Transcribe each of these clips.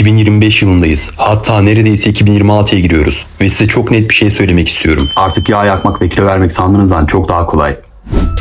2025 yılındayız. Hatta neredeyse 2026'ya giriyoruz. Ve size çok net bir şey söylemek istiyorum. Artık yağ yakmak ve kilo vermek sandığınızdan çok daha kolay.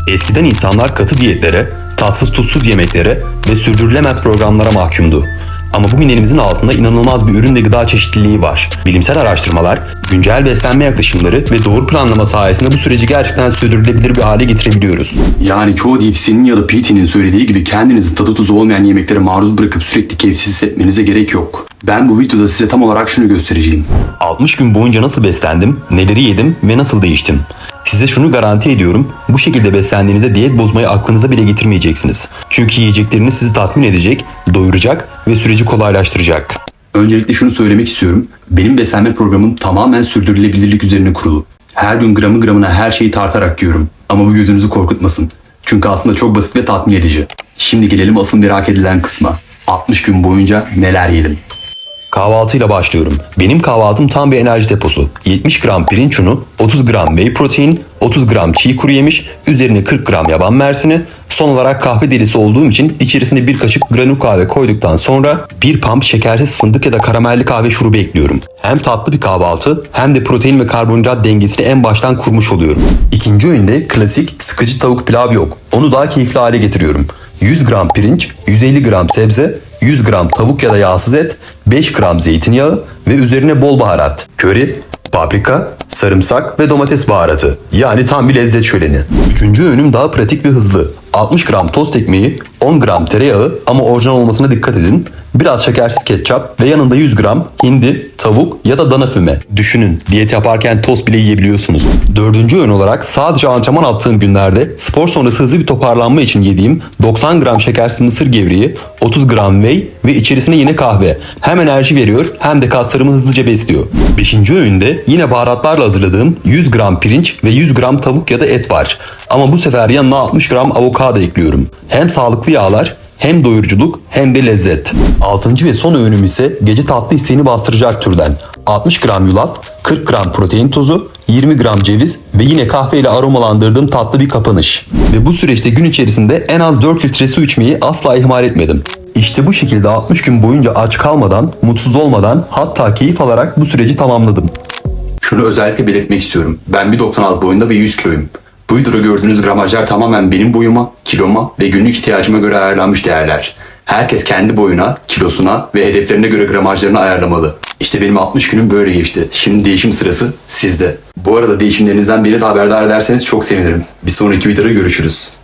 Eskiden insanlar katı diyetlere, tatsız tutsuz yemeklere ve sürdürülemez programlara mahkumdu. Ama bugün elimizin altında inanılmaz bir ürün ve gıda çeşitliliği var. Bilimsel araştırmalar, güncel beslenme yaklaşımları ve doğru planlama sayesinde bu süreci gerçekten sürdürülebilir bir hale getirebiliyoruz. Yani çoğu diyetisyenin ya da PT'nin söylediği gibi kendinizi tadı tuzu olmayan yemeklere maruz bırakıp sürekli keyifsiz hissetmenize gerek yok. Ben bu videoda size tam olarak şunu göstereceğim. 60 gün boyunca nasıl beslendim, neleri yedim ve nasıl değiştim? Size şunu garanti ediyorum. Bu şekilde beslendiğinizde diyet bozmayı aklınıza bile getirmeyeceksiniz. Çünkü yiyecekleriniz sizi tatmin edecek, doyuracak ve süreci kolaylaştıracak. Öncelikle şunu söylemek istiyorum. Benim beslenme programım tamamen sürdürülebilirlik üzerine kurulu. Her gün gramı gramına her şeyi tartarak yiyorum. Ama bu gözünüzü korkutmasın. Çünkü aslında çok basit ve tatmin edici. Şimdi gelelim asıl merak edilen kısma. 60 gün boyunca neler yedim? Kahvaltıyla başlıyorum. Benim kahvaltım tam bir enerji deposu. 70 gram pirinç unu, 30 gram whey protein, 30 gram çiğ kuru yemiş, üzerine 40 gram yaban mersini, son olarak kahve delisi olduğum için içerisine bir kaşık granül kahve koyduktan sonra bir pump şekersiz fındık ya da karamelli kahve şurubu ekliyorum. Hem tatlı bir kahvaltı hem de protein ve karbonhidrat dengesini en baştan kurmuş oluyorum. İkinci öğünde klasik sıkıcı tavuk pilav yok. Onu daha keyifli hale getiriyorum. 100 gram pirinç, 150 gram sebze, 100 gram tavuk ya da yağsız et, 5 gram zeytinyağı ve üzerine bol baharat. Köri, paprika, sarımsak ve domates baharatı. Yani tam bir lezzet şöleni. Üçüncü öğünüm daha pratik ve hızlı. 60 gram tost ekmeği, 10 gram tereyağı ama orijinal olmasına dikkat edin. Biraz şekersiz ketçap ve yanında 100 gram hindi, tavuk ya da dana füme. Düşünün diyet yaparken tost bile yiyebiliyorsunuz. Dördüncü öğün olarak sadece antrenman attığım günlerde spor sonrası hızlı bir toparlanma için yediğim 90 gram şekersiz mısır gevreği, 30 gram whey ve içerisine yine kahve. Hem enerji veriyor hem de kaslarımı hızlıca besliyor. Beşinci öğünde yine baharatlarla hazırladığım 100 gram pirinç ve 100 gram tavuk ya da et var. Ama bu sefer yanına 60 gram avokado ekliyorum. Hem sağlıklı yağlar hem doyuruculuk hem de lezzet. Altıncı ve son öğünüm ise gece tatlı isteğini bastıracak türden. 60 gram yulaf, 40 gram protein tozu, 20 gram ceviz ve yine kahveyle aromalandırdığım tatlı bir kapanış. Ve bu süreçte gün içerisinde en az 4 litre su içmeyi asla ihmal etmedim. İşte bu şekilde 60 gün boyunca aç kalmadan, mutsuz olmadan hatta keyif alarak bu süreci tamamladım. Şunu özellikle belirtmek istiyorum. Ben 1.96 boyunda ve 100 kiloyum. Bu videoda gördüğünüz gramajlar tamamen benim boyuma, kiloma ve günlük ihtiyacıma göre ayarlanmış değerler. Herkes kendi boyuna, kilosuna ve hedeflerine göre gramajlarını ayarlamalı. İşte benim 60 günüm böyle geçti. Şimdi değişim sırası sizde. Bu arada değişimlerinizden biri de haberdar ederseniz çok sevinirim. Bir sonraki videoda görüşürüz.